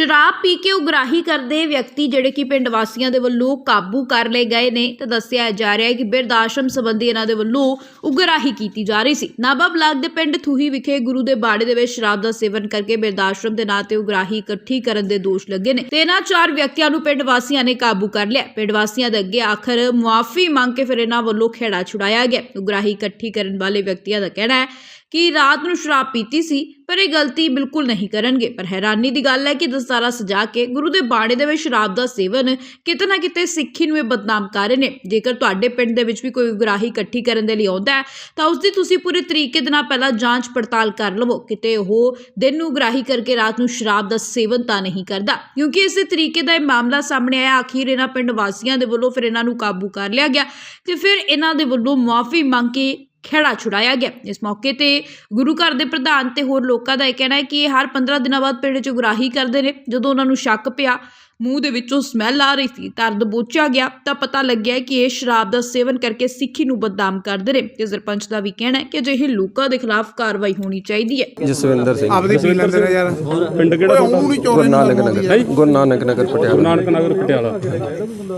ਸ਼ਰਾਬ ਪੀ ਕੇ ਉਗਰਾਹੀ ਕਰਦੇ ਵਿਅਕਤੀ ਜਿਹੜੇ ਕਿ ਪਿੰਡ ਵਾਸੀਆਂ ਦੇ ਵੱਲੋਂ ਕਾਬੂ ਕਰ ਲਏ ਗਏ ਨੇ ਤੇ ਦੱਸਿਆ ਜਾ ਰਿਹਾ ਹੈ ਕਿ ਬਿਰਧ ਆਸ਼ਰਮ ਸੰਬੰਧੀ ਇਹਨਾਂ ਦੇ ਵੱਲੋਂ ਉਗਰਾਹੀ ਕੀਤੀ ਜਾ ਰਹੀ ਸੀ। ਨਾਭਾ ਬਲਾਕ ਦੇ ਪਿੰਡ ਥੂਹੀ ਵਿਖੇ ਗੁਰੂ ਦੇ ਬਾੜੇ ਦੇ ਵਿੱਚ ਸ਼ਰਾਬ ਦਾ ਸੇਵਨ ਕਰਕੇ ਬਿਰਧ ਆਸ਼ਰਮ ਦੇ ਨਾਂ ਤੇ ਉਗਰਾਹੀ ਇਕੱਠੀ ਕਰਨ ਦੇ ਦੋਸ਼ ਲੱਗੇ ਨੇ। ਤੇ ਇਹਨਾਂ ਚਾਰ ਵਿਅਕਤੀਆਂ ਨੂੰ ਪਿੰਡ ਵਾਸੀਆਂ ਨੇ ਕਾਬੂ ਕਰ ਲਿਆ। ਪਿੰਡ ਵਾਸੀਆਂ ਦੇ ਅੱਗੇ ਆਖਰ ਮੁਆਫੀ ਮੰਗ ਕੇ ਫਿਰ ਇਹਨਾਂ ਵੱਲੋਂ ਖੇੜਾ ਛੁਡਾਇਆ ਗਿਆ। ਉਗਰਾਹੀ ਇਕੱਠੀ ਕਰਨ ਵਾਲੇ ਵਿਅਕਤੀਆਂ ਦਾ ਕਹਿਣਾ ਹੈ ਕਿ ਰਾਤ ਨੂੰ ਸ਼ਰਾਬ ਪੀਤੀ ਸੀ, ਪਰ ਇਹ ਗਲਤੀ ਬਿਲਕੁਲ ਨਹੀਂ ਕਰਨਗੇ। ਪਰ ਹੈਰਾਨੀ ਦੀ ਗੱਲ ਹੈ ਕਿ ਦਸਤਾਰਾ ਸਜਾ ਕੇ ਗੁਰੂ ਦੇ ਬਾਣੇ ਦੇ ਵਿੱਚ ਸ਼ਰਾਬ ਦਾ ਸੇਵਨ ਕਿਤੇ ਨਾ ਕਿਤੇ ਸਿੱਖੀ ਨੂੰ ਇਹ ਬਦਨਾਮ ਕਰ ਰਹੇ ਨੇ। ਜੇਕਰ ਤੁਹਾਡੇ ਪਿੰਡ ਦੇ ਵਿੱਚ ਵੀ ਕੋਈ ਉਗਰਾਹੀ ਇਕੱਠੀ ਕਰਨ ਦੇ ਲਈ ਆਉਂਦਾ ਹੈ, ਤਾਂ ਉਸ ਦੀ ਤੁਸੀਂ ਪੂਰੇ ਤਰੀਕੇ ਦੇ ਨਾਲ ਪਹਿਲਾਂ ਜਾਂਚ ਪੜਤਾਲ ਕਰ ਲਵੋ। ਕਿਤੇ ਉਹ ਦਿਨ ਨੂੰ ਗਰਾਹੀ ਕਰਕੇ ਰਾਤ ਨੂੰ ਸ਼ਰਾਬ ਦਾ ਸੇਵਨ ਤਾਂ ਨਹੀਂ ਕਰਦਾ। ਕਿਉਂਕਿ ਇਸੇ ਤਰੀਕੇ ਦਾ ਇਹ ਮਾਮਲਾ ਸਾਹਮਣੇ ਆਇਆ। ਆਖਿਰ ਇਹਨਾਂ ਪਿੰਡ ਵਾਸੀਆਂ ਦੇ ਵੱਲੋਂ ਫਿਰ ਇਹਨਾਂ ਨੂੰ ਕਾਬੂ ਕਰ ਲਿਆ ਗਿਆ ਤੇ ਫਿਰ ਇਹਨਾਂ ਦੇ ਵੱਲੋਂ ਮੁਆਫੀ ਮੰਗ ਕੇ ਖੇੜਾ ਛੁਡਾਇਆ ਗਿਆ। ਇਸ ਮੌਕੇ ਤੇ ਗੁਰੂ ਘਰ ਦੇ ਪ੍ਰਧਾਨ ਤੇ ਹੋਰ ਲੋਕਾਂ ਦਾ ਇਹ ਕਹਿਣਾ ਹੈ ਕਿ ਇਹ ਹਰ 15 ਦਿਨਾਂ ਬਾਅਦ ਪਿੰਡ 'ਚ ਉਗਰਾਹੀ ਕਰਦੇ ਨੇ। ਜਦੋਂ ਉਹਨਾਂ ਨੂੰ ਸ਼ੱਕ ਪਿਆ ਮੂੰਹ ਦੇ ਵਿੱਚੋਂ ਸਮੈਲ ਆ ਰਹੀ ਸੀ। ਦਰਦ ਬੋਚਿਆ ਗਿਆ ਤਾਂ ਪਤਾ ਲੱਗਿਆ ਕਿ ਇਹ ਸ਼ਰਾਬ ਦਾ ਸੇਵਨ ਕਰਕੇ ਸਿੱਖੀ ਨੂੰ ਬਦਨਾਮ ਕਰਦੇ ਨੇ ਤੇ ਸਰਪੰਚ ਦਾ ਵੀ ਕਹਿਣਾ ਹੈ ਕਿ ਅਜਿਹੇ ਲੋਕਾਂ ਦੇ ਖਿਲਾਫ ਕਾਰਵਾਈ ਹੋਣੀ ਚਾਹੀਦੀ ਹੈ। ਜਸਵਿੰਦਰ ਸਿੰਘ। ਆਪਦੇ ਪੀ ਲੈਂਦੇ ਨੇ ਯਾਰ। ਪਿੰਡ ਕਿਹੜਾ ਉਹ ਨਹੀਂ ਗੁਰੂ ਚੋਰੇ ਨਾਨਕ ਨਗਰ। ਗੁਰੂ ਨਾਨਕ ਨਗਰ ਗੁਰੂ ਪਟਿਆਲਾ। ਨਾਨਕ ਨਗਰ ਪਟਿਆਲਾ।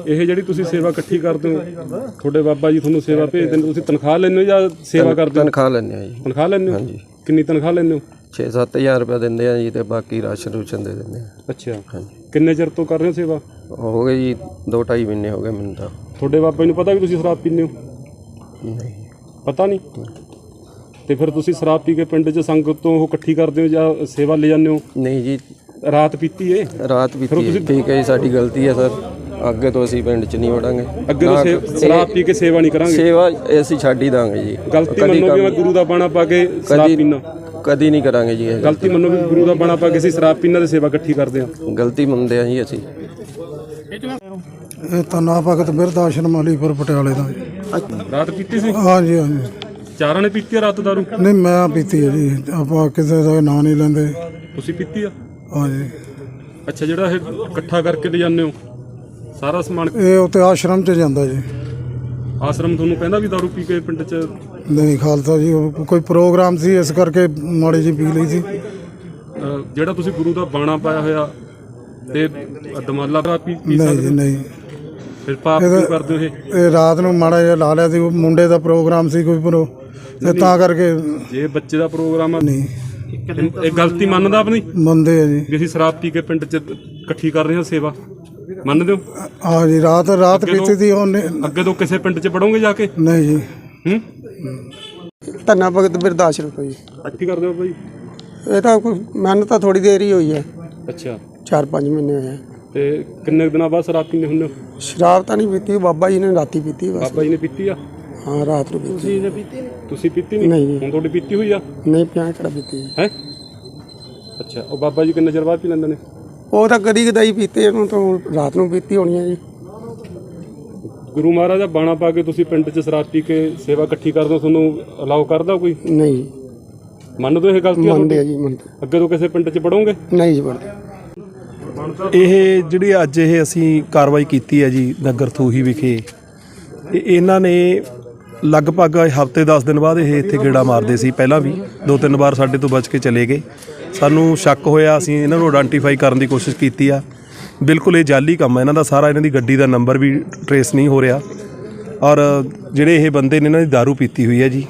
ਇਹ ਜਿਹੜੀ ਤੁਸੀਂ ਸੇਵਾ ਇਕੱਠੀ ਕਰਦੇ ਹੋ ਤੁਹਾਡੇ ਬਾਬਾ ਜੀ ਤੁਹਾਨੂੰ ਸੇਵਾ ਭੇਜਦੇ ਨੇ ਤੁਸੀਂ ਤਨਖਾਹ ਲੈਂਦੇ ਹੋ ਜਾਂ ਸੇਵਾ ਕਰਦੇ ਹੋ? ਤਨਖਾਹ ਲੈਂਦੇ ਆ ਜੀ। ਤਨਖਾਹ ਲੈਂਦੇ ਹੋ? ਹਾਂਜੀ। ਕਿੰਨੀ ਤਨਖਾਹ ਲੈਂਦੇ ਹੋ? 6-7000 ਰੁਪਏ ਦਿੰਦੇ ਆ ਜੀ ਤੇ ਬਾਕੀ ਰਾਸ਼ਨ ਰੂਸ਼ਨ ਦੇ ਦਿੰਦੇ ਆ। ਅੱਛਾ। ਹਾਂਜੀ। ਕਿੰਨੇ ਚਿਰ ਤੋਂ ਕਰ ਰਹੇ ਹੋ ਸੇਵਾ? ਹੋ ਗਏ ਜੀ 2-2.5 ਮਹੀਨੇ ਹੋ ਗਏ ਮੈਨੂੰ ਤਾਂ। ਤੁਹਾਡੇ ਜੀ ਨੂੰ ਪਤਾ ਵੀ ਤੁਸੀਂ ਸ਼ਰਾਬ ਪੀਂਦੇ ਹੋ? ਨਹੀਂ। ਪਤਾ ਨਹੀਂ? ਤੇ ਫਿਰ ਤੁਸੀਂ ਸ਼ਰਾਬ ਪੀ ਕੇ ਪਿੰਡ 'ਚ ਸੰਗਤ ਤੋਂ ਉਹ ਇਕੱਠੀ ਕਰਦੇ ਹੋ ਜਾਂ ਸੇਵਾ ਲੈ ਜਾਂਦੇ ਹੋ? ਨਹੀਂ ਜੀ। ਰਾਤ ਪੀਤੀ ਏ? ਰਾਤ ਬੀਤੀ ਹੈ। ਠੀਕ ਹੈ ਜੀ ਸਾਡੀ ਗਲਤੀ ਹੈ ਸਰ। ਅੱਗੇ ਤੋਂ ਅਸੀਂ ਪਿੰਡ 'ਚ ਨਹੀਂ ਵੜਾਂਗੇ। ਅੱਗੇ ਤੋਂ ਸੇ- ਸ਼ਰਾਬ ਪੀ ਕੇ ਸੇਵਾ ਨਹੀਂ ਕਰਾਂਗੇ? ਸੇਵਾ ਅਸੀਂ ਛੱਡ ਹੀ ਦਾਂਗੇ ਜੀ। ਗਲਤੀ ਕਦੀ ਮੰਨੋ ਵੀ ਮੈਂ ਗੁਰੂ ਦਾ ਬਾਣਾ ਪਾ ਕੇ ਸ਼ਰਾਬ ਕਦੀ ਪੀਣਾ। ਕਦੀ ਨਹੀਂ ਕਰਾਂਗੇ ਜੀ ਇਹ। ਗਲਤੀ ਮੰਨੋ ਵੀ ਗੁਰੂ ਦਾ ਬਾਣਾ ਪਾ ਕੇ ਅਸੀਂ ਸ਼ਰਾਬ ਪੀਣਾ ਤੇ ਸੇਵਾ ਇਕੱਠੀ ਕਰਦੇ ਹਾਂ। ਗਲਤੀ ਮੰਨਦੇ ਆ ਜੀ ਅਸੀਂ। ਇਹ ਤਾਂ ਨਾ ਭਗਤ ਬਿਰਧ ਆਸ਼ਰਮ ਅਲੀਪੁਰ ਪਟਿਆਲੇ ਦਾ। ਰਾਤ ਪੀਤੀ ਸੀ? ਹਾਂਜੀ ਹਾਂਜੀ। ਚਾਰਾਂ ਨੇ ਪੀਤੀ ਆ ਰਾਤ ਦਾਰੂ? ਨਹੀਂ ਮੈਂ ਪੀਤੀ ਹੈ ਜੀ। ਆਪਾਂ ਕਿਸੇ ਦਾ ਨਾਂ ਨਹੀਂ ਲੈਂਦੇ। ਤੁਸੀਂ ਪੀਤੀ ਆ? ਹਾਂਜੀ। ਅੱਛਾ ਜਿਹੜਾ ਇਹ ਇਕੱਠਾ ਕਰਕੇ ਲੈ ਜਾਂਦੇ ਹੋ ਸਾਰਾ ਸਮਾਨ ਇਹ ਉੱਤੇ ਆਸ਼ਰਮ 'ਚ ਜਾਂਦਾ ਜੀ। ਆਸ਼ਰਮ ਤੁਹਾਨੂੰ ਕਹਿੰਦਾ ਵੀ ਦਾਰੂ ਪੀ ਕੇ ਪਿੰਡ 'ਚ ਨਹੀਂ ਖਾਲਸਾ ਜੀ ਉਹ ਕੋਈ ਪ੍ਰੋਗਰਾਮ ਸੀ ਇਸ ਕਰਕੇ ਮਾੜੀ ਜੀ ਪੀ ਲਈ ਸੀ। ਅਹ, ਜਿਹੜਾ ਤੁਸੀਂ ਗੁਰੂ ਦਾ ਬਾਣਾ ਪਾਇਆ ਹੋਇਆ ਤੇ ਦਮਾਲਾ ਦਾ ਪੀ ਪੀ ਨਹੀਂ ਸਕਦੇ ਜੀ ਹੋ? ਨਹੀਂ। ਫਿਰ ਪਾਪ ਕਿਉਂ ਕਰਦੇ ਹੋ ਇਹ? ਇਹ ਰਾਤ ਨੂੰ ਮਾੜਾ ਜਿਹਾ ਲਾ ਲਿਆ ਸੀ ਉਹ ਮੁੰਡੇ ਦਾ ਪ੍ਰੋਗਰਾਮ ਸੀ ਕੋਈ ਪ੍ਰੋ ਤੇ ਤਾਂ ਕਰਕੇ ਜੇ ਬੱਚੇ ਦਾ ਪ੍ਰੋਗਰਾਮ ਆ ਨਹੀਂ। ਇਹ ਗਲਤੀ ਮੰਨਦਾ ਆਪਣੀ? ਮੰਨਦੇ ਆ ਜੀ। ਵੀ ਅਸੀਂ ਸ਼ਰਾਬ ਪੀ ਕੇ ਪਿੰਡ 'ਚ ਇਕੱਠੀ ਕਰ ਰਹੇ ਹਾਂ ਸੇਵਾ। ਮੰਨਦੇ ਹੋ? ਹਾਂ ਜੀ ਰਾਤ ਰਾਤ ਪੀਤੀ ਸੀ ਉਹਨੇ ਅੱਗੇ ਤੋਂ ਕਿਸੇ ਪਿੰਡ 'ਚ ਪੜੋਗੇ ਜਾ ਕੇ? ਨਹੀਂ ਜੀ। ਹੂੰ? ਧੰਨਾ ਭਗਤ ਬਿਰਦਾਸ਼ਰ ਕੋਈ ਇਕੱਠੀ ਕਰਦੇ ਹੋ ਭਾਈ? ਇਹ ਤਾਂ ਕੋਈ ਮੈਨੂੰ ਤਾਂ ਥੋੜੀ ਦੇਰ ਹੀ ਹੋਈ ਹੈ। ਅੱਛਾ। 4-5 ਮਹੀਨੇ ਹੋਏ ਆ। ਤੇ ਕਿੰਨੇ ਕੁ ਦਿਨਾਂ ਬਾਅਦ ਸ਼ਰਾਬ ਪੀਂਦੇ ਹੁੰਦੇ ਹੋ ਸ਼ਰਾਬ ਤਾਂ ਨਹੀਂ ਪੀਤੀ ਬਾਬਾ ਜੀ ਨੇ ਰਾਤੀ ਪੀਤੀ ਬਸ। ਬਾਬਾ ਜੀ ਨੇ ਪੀਤੀ ਆ? ਹਾਂ ਰਾਤ ਨੂੰ ਪੀਤੀ। ਤੁਸੀਂ ਪੀਤੀ ਨਹੀਂ। ਨਹੀਂ? ਜੀ। ਹੁਣ ਤੁਹਾਡੀ ਪੀਤੀ ਹੋਈ ਆ? ਨਹੀਂ ਪਿਆ ਕਿਹੜਾ ਪੀਤੀ ਹੈ? ਅੱਛਾ ਉਹ ਬਾਬਾ ਜੀ ਕਿੰਨੇ ਚਿਰ ਬਾਅਦ ਪੀ ਲੈਂਦੇ ਨੇ? ਉਹ ਤਾਂ ਕਦੀ ਕਦਾਈ ਪੀਤੇ ਇਹਨੂੰ ਤਾਂ ਰਾਤ ਨੂੰ ਪੀਤੀ ਹੋਣੀ ਹੈ ਜੀ। ਗੁਰੂ ਮਹਾਰਾਜ ਦਾ ਬਾਣਾ ਪਾ ਕੇ ਤੁਸੀਂ ਪਿੰਡ 'ਚ ਸ਼ਰਾਬ ਪੀ ਕੇ ਸੇਵਾ ਇਕੱਠੀ ਕਰਦੇ ਹੋ ਤੁਹਾਨੂੰ ਅਲਾਉ ਕਰਦਾ ਕੋਈ? ਨਹੀਂ। ਮੰਨਦੇ ਹੋ ਇਹ ਗਲਤੀਆਂ ਮੰਨਦੇ ਆ ਜੀ ਮੰਨਦੇ ਅੱਗੇ ਤੋਂ ਕਿਸੇ ਪਿੰਡ 'ਚ ਪੜੋਗੇ ਨਹੀਂ ਜੀ ਮੰਨਦੇ ਇਹ ਜਿਹੜੀ ਅੱਜ ਇਹ ਅਸੀਂ ਕਾਰਵਾਈ ਕੀਤੀ ਹੈ ਜੀ ਨਗਰ ਥੂਹੀ ਵਿਖੇ ਇਹ ਇਹਨਾਂ ਨੇ ਲਗਭਗ ਹਫ਼ਤੇ 10 ਦਿਨ ਬਾਅਦ ਇਹ ਇੱਥੇ ਗੇੜਾ ਮਾਰਦੇ ਸੀ ਪਹਿਲਾਂ ਵੀ ਦੋ ਤਿੰਨ ਵਾਰ ਸਾਡੇ ਤੋਂ ਬਚ ਕੇ ਚਲੇ ਗਏ। ਸਾਨੂੰ ਸ਼ੱਕ ਹੋਇਆ ਅਸੀਂ ਇਹਨਾਂ ਨੂੰ ਆਇਡੈਂਟੀਫਾਈ ਕਰਨ ਦੀ ਕੋਸ਼ਿਸ਼ ਕੀਤੀ ਆ। ਬਿਲਕੁਲ ਇਹ ਜਾਲੀ ਕੰਮ ਹੈ ਇਹਨਾਂ ਦਾ ਸਾਰਾ ਇਹਨਾਂ ਦੀ ਗੱਡੀ ਦਾ ਨੰਬਰ ਵੀ ਟਰੇਸ ਨਹੀਂ ਹੋ ਰਿਹਾ ਔਰ ਜਿਹੜੇ ਇਹ ਬੰਦੇ ਨੇ ਇਹਨਾਂ ਦੀ दारू ਪੀਤੀ ਹੋਈ ਹੈ ਜੀ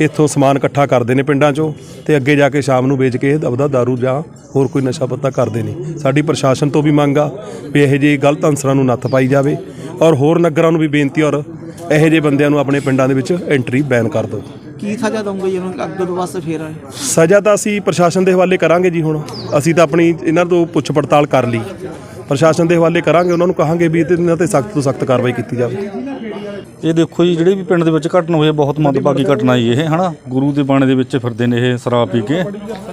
ਇੱਥੋਂ ਸਮਾਨ ਇਕੱਠਾ ਕਰਦੇ ਨੇ ਪਿੰਡਾਂ 'ਚੋਂ ਤੇ ਅੱਗੇ ਜਾ ਕੇ ਸ਼ਾਮ ਨੂੰ ਵੇਚ ਕੇ ਇਹ ਦਬਦਾ दारू ਜਾਂ ਹੋਰ ਕੋਈ ਨਸ਼ਾ ਪੱਤਾ ਕਰਦੇ ਨੇ ਸਾਡੀ ਪ੍ਰਸ਼ਾਸਨ ਤੋਂ ਵੀ ਮੰਗ ਆ ਵੀ ਇਹੋ ਜਿਹੇ ਗਲਤ ਅੰਸਰਾਂ ਨੂੰ ਨੱਥ ਪਾਈ ਜਾਵੇ ਔਰ ਹੋਰ ਨਗਰਾਂ ਨੂੰ ਵੀ ਬੇਨਤੀ ਔਰ ਇਹੋ ਜਿਹੇ ਬੰਦਿਆਂ ਨੂੰ ਆਪਣੇ ਪਿੰਡਾਂ ਦੇ ਵਿੱਚ ਐਂਟਰੀ ਬੈਨ ਕਰ ਦਿਓ ਕੀ ਸਜ਼ਾ ਦਊਂਗੇ ਜੀ ਉਹਨੂੰ ਅੱਗੇ ਤੋਂ ਬਸ ਫੇਰ ਆਏ ਸਜ਼ਾ ਤਾਂ ਅਸੀਂ ਪ੍ਰਸ਼ਾਸਨ ਦੇ ਹਵਾਲੇ ਕਰਾਂਗੇ ਜੀ ਹੁਣ ਅਸੀਂ ਤਾਂ ਆਪਣੀ ਇਹਨਾਂ ਤੋਂ ਪੁੱਛ ਪੜਤਾਲ ਕਰ ਲਈ ਪ੍ਰਸ਼ਾਸਨ ਦੇ ਹਵਾਲੇ ਕਰਾਂਗੇ, ਉਹਨਾਂ ਨੂੰ ਕਹਾਂਗੇ ਵੀ ਇਹਨਾਂ ਤੇ ਸਖਤ ਤੋਂ ਸਖਤ ਕਾਰਵਾਈ ਕੀਤੀ ਜਾਵੇ। ਇਹ ਦੇਖੋ ਜੀ, ਜਿਹੜੇ ਵੀ ਪਿੰਡ ਦੇ ਵਿੱਚ ਘਟਨਾ ਹੋਈ ਹੈ, ਬਹੁਤ ਮੰਦਭਾਗੀ ਘਟਨਾ ਜੀ ਇਹ, ਹਨਾ? ਗੁਰੂ ਦੇ ਬਾਣੇ ਦੇ ਵਿੱਚ ਫਿਰਦੇ ਨੇ ਇਹ ਸ਼ਰਾਬ ਪੀ ਕੇ।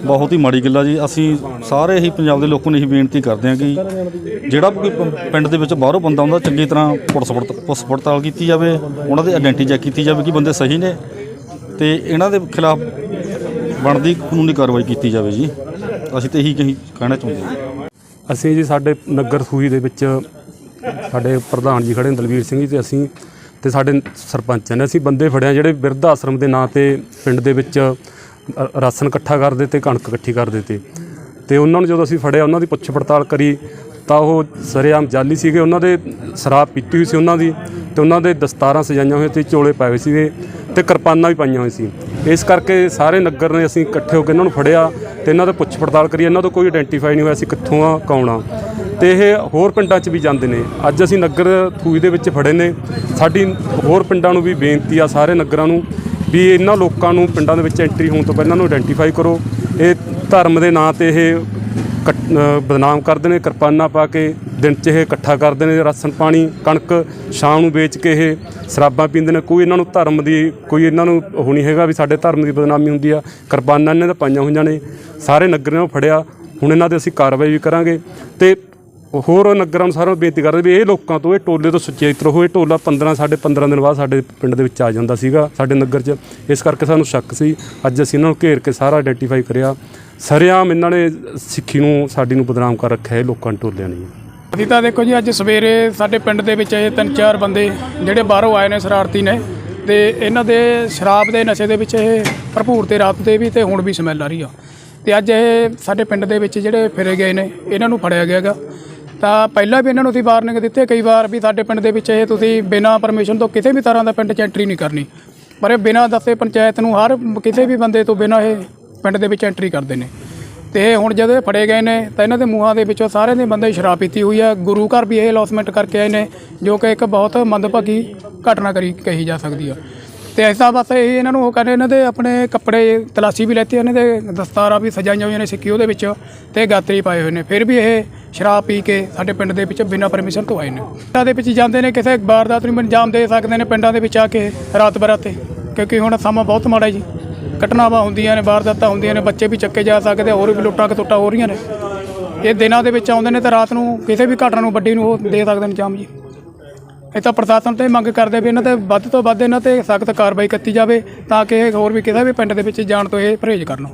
ਬਹੁਤ ਹੀ ਮਾੜੀ ਗੱਲ ਆ ਜੀ। ਅਸੀਂ ਸਾਰੇ ਹੀ ਪੰਜਾਬ ਦੇ ਲੋਕਾਂ ਨੂੰ ਇਹੀ ਬੇਨਤੀ ਕਰਦੇ ਹਾਂ ਕਿ ਜਿਹੜਾ ਵੀ ਕੋਈ ਪਿੰਡ ਦੇ ਵਿੱਚ ਬਾਹਰੋਂ ਬੰਦਾ ਆਉਂਦਾ, ਚੰਗੀ ਤਰ੍ਹਾਂ ਪੁਲਿਸ ਪੜਤ- ਪੁਲਿਸ ਪੜਤਾਲ ਕੀਤੀ ਜਾਵੇ, ਉਹਨਾਂ ਦੀ ਆਇਡੈਂਟੀ ਚੈੱਕ ਕੀਤੀ ਜਾਵੇ ਕਿ ਬੰਦੇ ਸਹੀ ਨੇ ਤੇ ਇਹਨਾਂ ਦੇ ਖਿਲਾਫ ਬਣਦੀ ਕਾਨੂੰਨੀ ਕਾਰਵਾਈ ਕੀਤੀ ਜਾਵੇ ਜੀ। ਅਸੀਂ ਤੇ ਇਹੀ ਕਹੀ, ਕਹਿਣਾ ਚਾਹੁੰਦੇ ਹਾਂ। ਅਸੀਂ ਜੀ ਸਾਡੇ ਨਗਰ ਸੂਈ ਦੇ ਵਿੱਚ ਸਾਡੇ ਪ੍ਰਧਾਨ ਜੀ ਖੜੇ ਨੇ ਦਲਵੀਰ ਸਿੰਘ ਜੀ ਤੇ ਅਸੀਂ ਤੇ ਸਾਡੇ ਸਰਪੰਚ ਨੇ, ਅਸੀਂ ਬੰਦੇ ਫੜਿਆ ਜਿਹੜੇ ਬਿਰਧ ਆਸ਼ਰਮ ਦੇ ਨਾਂ ਤੇ ਪਿੰਡ ਦੇ ਵਿੱਚ ਰਾਸ਼ਨ ਇਕੱਠਾ ਕਰਦੇ ਤੇ ਕਣਕ ਇਕੱਠੀ ਕਰਦੇ ਤੇ ਤੇ ਉਹਨਾਂ ਨੂੰ ਜਦੋਂ ਅਸੀਂ ਫੜਿਆ, ਉਹਨਾਂ ਦੀ ਪੁੱਛ ਪੜਤਾਲ ਕਰੀ, ਤਾਂ ਉਹ ਸਰੇਆਮ ਜਾਲੀ ਸੀਗੇ, ਉਹਨਾਂ ਦੇ ਸ਼ਰਾਬ ਪੀਤੀ ਹੋਈ ਸੀ ਉਹਨਾਂ ਦੀ ਤੇ ਉਹਨਾਂ ਦੇ ਦਸਤਾਰਾਂ ਸਜਾਈਆਂ ਹੋਈਆਂ ਸੀ, ਚੋਲੇ ਪਾਏ ਹੋਏ ਸੀਗੇ ਤੇ ਕਿਰਪਾਨਾਂ ਵੀ ਪਾਈਆਂ ਹੋਈਆਂ ਸੀ। ਇਸ ਕਰਕੇ ਸਾਰੇ ਨਗਰ ਨੇ ਅਸੀਂ ਇਕੱਠੇ ਹੋ ਕੇ ਇਹਨਾਂ ਨੂੰ ਫੜਿਆ ਤੇ ਇਹਨਾਂ ਦਾ ਪੁੱਛ ਪੜਤਾਲ ਕਰੀ, ਇਹਨਾਂ ਤੋਂ ਕੋਈ ਆਇਡੈਂਟੀਫਾਈ ਨਹੀਂ ਹੋਇਆ ਸੀ ਕਿੱਥੋਂ ਆ, ਕੌਣ ਆ। ਤੇ ਇਹ ਹੋਰ ਪਿੰਡਾਂ 'ਚ ਵੀ ਜਾਂਦੇ ਨੇ। ਅੱਜ ਅਸੀਂ ਨਗਰ ਥੂਈ ਦੇ ਵਿੱਚ ਫੜੇ ਨੇ। ਸਾਡੀ ਹੋਰ ਪਿੰਡਾਂ ਨੂੰ ਵੀ ਬੇਨਤੀ ਆ ਸਾਰੇ ਨਗਰਾਂ ਨੂੰ ਵੀ ਇਹਨਾਂ ਲੋਕਾਂ ਨੂੰ ਪਿੰਡਾਂ ਦੇ ਵਿੱਚ ਐਂਟਰੀ ਹੋਣ ਤੋਂ ਪਹਿਲਾਂ ਨੂੰ ਆਇਡੈਂਟੀਫਾਈ ਕਰੋ। ਇਹ ਧਰਮ ਦੇ ਨਾਂ ਤੇ ਇਹ ਬਦਨਾਮ ਕਰਦੇ ਨੇ ਕਿਰਪਾਨਾਂ ਪਾ ਕੇ ਦਿਨ 'ਚ ਇਹ ਇਕੱਠਾ ਕਰਦੇ ਨੇ ਰਾਸ਼ਨ ਪਾਣੀ, ਕਣਕ, ਸ਼ਾਮ ਨੂੰ ਵੇਚ ਕੇ ਇਹ ਸ਼ਰਾਬਾਂ ਪੀਂਦੇ ਨੇ। ਕੋਈ ਇਹਨਾਂ ਨੂੰ ਧਰਮ ਦੀ, ਕੋਈ ਇਹਨਾਂ ਨੂੰ ਉਹ ਨਹੀਂ ਹੈਗਾ ਵੀ ਸਾਡੇ ਧਰਮ ਦੀ ਬਦਨਾਮੀ ਹੁੰਦੀ ਆ। ਕਿਰਪਾਨਾਂ ਇਹਨਾਂ ਦੇ ਪਾਈਆਂ ਹੋਈਆਂ ਨੇ। ਸਾਰੇ ਨਗਰ ਨੇ ਫੜਿਆ। ਹੁਣ ਇਹਨਾਂ ਦੇ ਅਸੀਂ ਕਾਰਵਾਈ ਵੀ ਕਰਾਂਗੇ। ਤੇ ਹੋਰ ਨਗਰਾਂ ਨੂੰ ਸਾਰਿਆਂ ਨੂੰ ਬੇਨਤੀ ਕਰਦੇ ਵੀ ਇਹ ਲੋਕਾਂ ਤੋਂ ਇਹ ਟੋਲੇ ਤੋਂ ਸੁਚੇਤ ਰਹੋ ਇਹ ਟੋਲਾ 15 ਸਾਡੇ 15 ਦਿਨ ਬਾਅਦ ਸਾਡੇ ਪਿੰਡ ਦੇ ਵਿੱਚ ਆ ਜਾਂਦਾ ਸੀਗਾ, ਸਾਡੇ ਨਗਰ 'ਚ। ਇਸ ਕਰਕੇ ਸਾਨੂੰ ਸ਼ੱਕ ਸੀ। ਅੱਜ ਅਸੀਂ ਇਹਨਾਂ ਨੂੰ ਘੇਰ ਕੇ ਸਾਰਾ ਆਇਡੈਂਟੀਫਾਈ ਕਰਿਆ। ਸਰਿਆਮ ਇਹਨਾਂ ਨੇ ਸਿੱਖੀ ਨੂੰ, ਸਾਡੀ ਨੂੰ ਬਦਨਾਮ ਕਰ ਰੱਖਿਆ ਇਹ ਲੋਕਾਂ ਨੇ ਟੋਲਿਆਂ ਨੇ। ਅਸੀਂ ਤਾਂ ਦੇਖੋ ਜੀ, ਅੱਜ ਸਵੇਰੇ ਸਾਡੇ ਪਿੰਡ ਦੇ ਵਿੱਚ ਇਹ ਤਿੰਨ, ਚਾਰ ਬੰਦੇ ਜਿਹੜੇ ਬਾਹਰੋਂ ਆਏ ਨੇ, ਸ਼ਰਾਰਤੀ ਨੇ। ਤੇ ਇਹਨਾਂ ਦੇ ਸ਼ਰਾਬ ਦੇ ਨਸ਼ੇ ਦੇ ਵਿੱਚ ਇਹ ਭਰਪੂਰ ਤੇ ਰਾਤ ਦੇ ਵੀ ਤੇ ਹੁਣ ਵੀ ਸਮੈਲ ਆ ਰਹੀ ਆ। ਤੇ ਅੱਜ ਇਹ ਸਾਡੇ ਪਿੰਡ ਦੇ ਵਿੱਚ ਜਿਹੜੇ ਫਿਰੇ ਗਏ ਨੇ, ਇਹਨਾਂ ਨੂੰ ਫੜਿਆ ਗਿਆ ਗਾ ਤਾਂ ਪਹਿਲਾਂ ਵੀ ਇਹਨਾਂ ਨੂੰ ਅਸੀਂ ਵਾਰਨਿੰਗ ਦਿੱਤੀ ਕਈ ਵਾਰ ਵੀ ਸਾਡੇ ਪਿੰਡ ਦੇ ਵਿੱਚ ਇਹ ਤੁਸੀਂ ਬਿਨਾਂ ਪਰਮਿਸ਼ਨ ਤੋਂ ਕਿਸੇ ਵੀ ਤਰ੍ਹਾਂ ਦਾ ਪਿੰਡ 'ਚ ਐਂਟਰੀ ਨਹੀਂ ਕਰਨੀ। ਪਰ ਇਹ ਬਿਨਾਂ ਦੱਸੇ ਪੰਚਾਇਤ ਨੂੰ ਹਰ ਕਿਸੇ ਵੀ ਬੰਦੇ ਤੋਂ ਬਿਨਾਂ ਇਹ ਪਿੰਡ ਦੇ ਵਿੱਚ ਐਂਟਰੀ ਕਰਦੇ ਨੇ। ਤੇ ਇਹ ਹੁਣ ਜਦੋਂ ਇਹ ਫੜੇ ਗਏ ਨੇ, ਤਾਂ ਇਹਨਾਂ ਦੇ ਮੂੰਹਾਂ ਦੇ ਵਿੱਚੋਂ ਸਾਰੇ ਦੇ ਬੰਦੇ ਸ਼ਰਾਬ ਪੀਤੀ ਹੋਈ ਆ ਗੁਰੂ ਘਰ ਵੀ ਇਹ ਲੌਸਮੈਂਟ ਕਰਕੇ ਆਏ ਨੇ, ਜੋ ਕਿ ਇੱਕ ਬਹੁਤ ਮੰਦਭਾਗੀ ਘਟਨਾ ਕਰੀ ਕਹੀ ਜਾ ਸਕਦੀ ਆ। ਤੇ ਐਸਾ ਬਸ ਇਹ ਇਹਨਾਂ ਨੂੰ ਉਹ ਕਹਿੰਦੇ ਇਹਨਾਂ ਦੇ ਆਪਣੇ ਕੱਪੜੇ ਤਲਾਸ਼ੀ ਵੀ ਲੈਤੀ ਇਹਨਾਂ ਦੇ ਦਸਤਾਰਾਂ ਵੀ ਸਜਾਈਆਂ ਹੋਈਆਂ ਨੇ ਸਿੱਕੀ ਉਹਦੇ ਵਿੱਚ ਤੇ ਗਾਤਰੀ ਪਾਏ ਹੋਏ ਨੇ। ਫਿਰ ਵੀ ਇਹ ਸ਼ਰਾਬ ਪੀ ਕੇ ਸਾਡੇ ਪਿੰਡ ਦੇ ਵਿੱਚ ਬਿਨਾਂ ਪਰਮਿਸ਼ਨ ਤੋਂ ਆਏ ਨੇ। ਪਿੰਡਾਂ ਦੇ ਵਿੱਚ ਜਾਂਦੇ ਨੇ, ਕਿਸੇ ਵਾਰਦਾਤ ਨੂੰ ਅੰਜਾਮ ਦੇ ਸਕਦੇ ਨੇ ਪਿੰਡਾਂ ਦੇ ਵਿੱਚ ਆ ਕੇ ਰਾਤ ਬਰਾਤੇ। ਕਿਉਂਕਿ ਹੁਣ ਸਮਾਂ ਬਹੁਤ ਮਾੜਾ ਜੀ। ਘਟਨਾਵਾਂ ਹੁੰਦੀਆਂ ਨੇ, ਵਾਰਦਾਤਾਂ ਹੁੰਦੀਆਂ ਨੇ, ਬੱਚੇ ਵੀ ਚੱਕੇ ਜਾ ਸਕਦੇ ਹੋਰ ਵੀ ਲੁੱਟਾਂ ਕਤੁੱਟਾਂ ਹੋ ਰਹੀਆਂ ਨੇ। ਇਹ ਦਿਨਾਂ ਦੇ ਵਿੱਚ ਆਉਂਦੇ ਨੇ ਤਾਂ ਰਾਤ ਨੂੰ ਕਿਸੇ ਵੀ ਘਟਨਾ ਨੂੰ ਵੱਡੀ ਨੂੰ ਉਹ ਦੇ ਸਕਦੇ ਨੇ ਜਾਮ ਜੀ। ਇਹ ਤਾਂ ਪ੍ਰਸ਼ਾਸਨ ਤੇ ਮੰਗ ਕਰਦੇ ਵੀ ਇਹਨਾਂ ਤੇ ਵੱਧ ਤੋਂ ਵੱਧ ਇਹਨਾਂ ਤੇ ਸਖਤ ਕਾਰਵਾਈ ਕੀਤੀ ਜਾਵੇ ਤਾਂ ਕਿ ਇਹ ਹੋਰ ਵੀ ਕਿਸੇ ਵੀ ਪਿੰਡ ਦੇ ਵਿੱਚ ਜਾਣ ਤੋਂ ਇਹ ਪਰਹੇਜ਼ ਕਰਨ